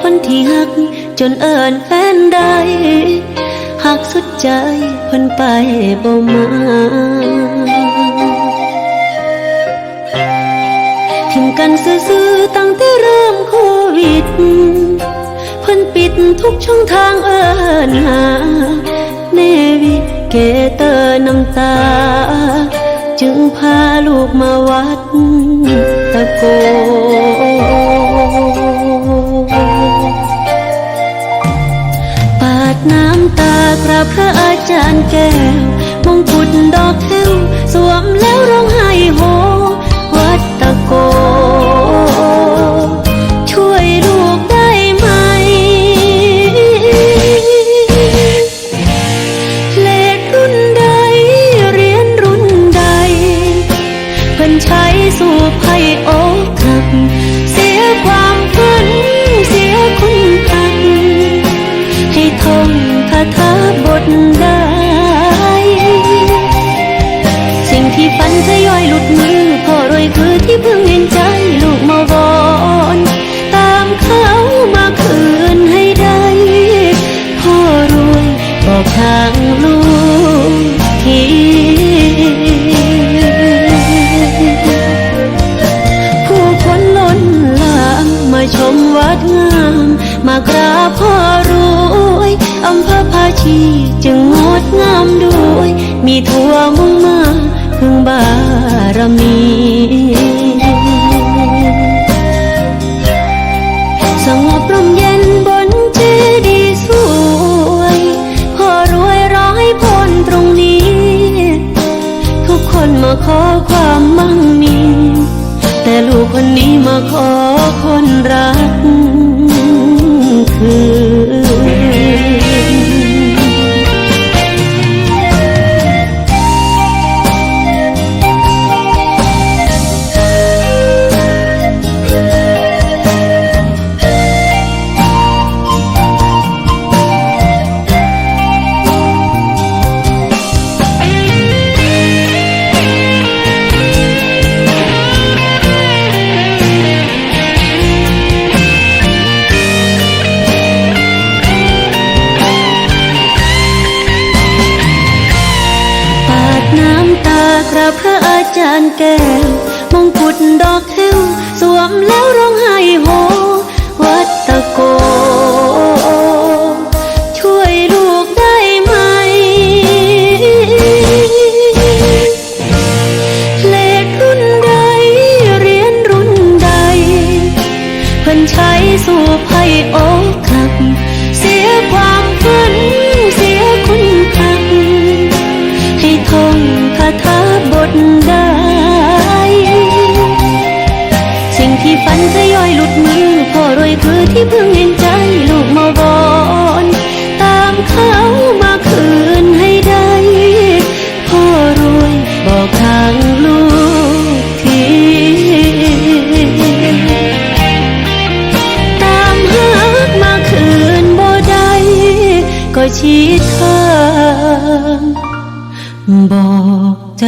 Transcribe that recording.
คนที่หัก จนเอิญแฟนได้หักสุดใจเพิ่นไปบ่มาทิมกันซื่อๆตั้งแต่เริ่มโควิด เพิ่นปิดทุกช่องทางเอิญหาเนวิเกเตอร์น้ำตา จึงพาลูกมาวัดตะโก กราบพระอาจารย์แก้วมงกุฎดอกแก้วสวมแล้วร้องไห้ คือที่พึ่งเห็นใจลูกมาวอนตามเขามาคืนให้ได้พ่อรวยบอกทางลูกทีผู้คนล้นหลามมาชมวัดงาม มากราบพ่อรวยอำเภอภาชีจึงงดงามด้วย มีทั่วมุ่งมาพึ่งบา ขอคนรัก อาจารย์แก้วมงกุฎดอกแก้วสวมแล้วร้องไห้โหวัดตะโก ยอยหลุดมือพ่อรวยคือที่พึ่งเห็นใจลูกมาบอนตามเขามาคืนให้ได้พ่อรวยบอกทางลูกทีตามหากมาคืนบ่ได้ก็ชี้ทางบอกใจ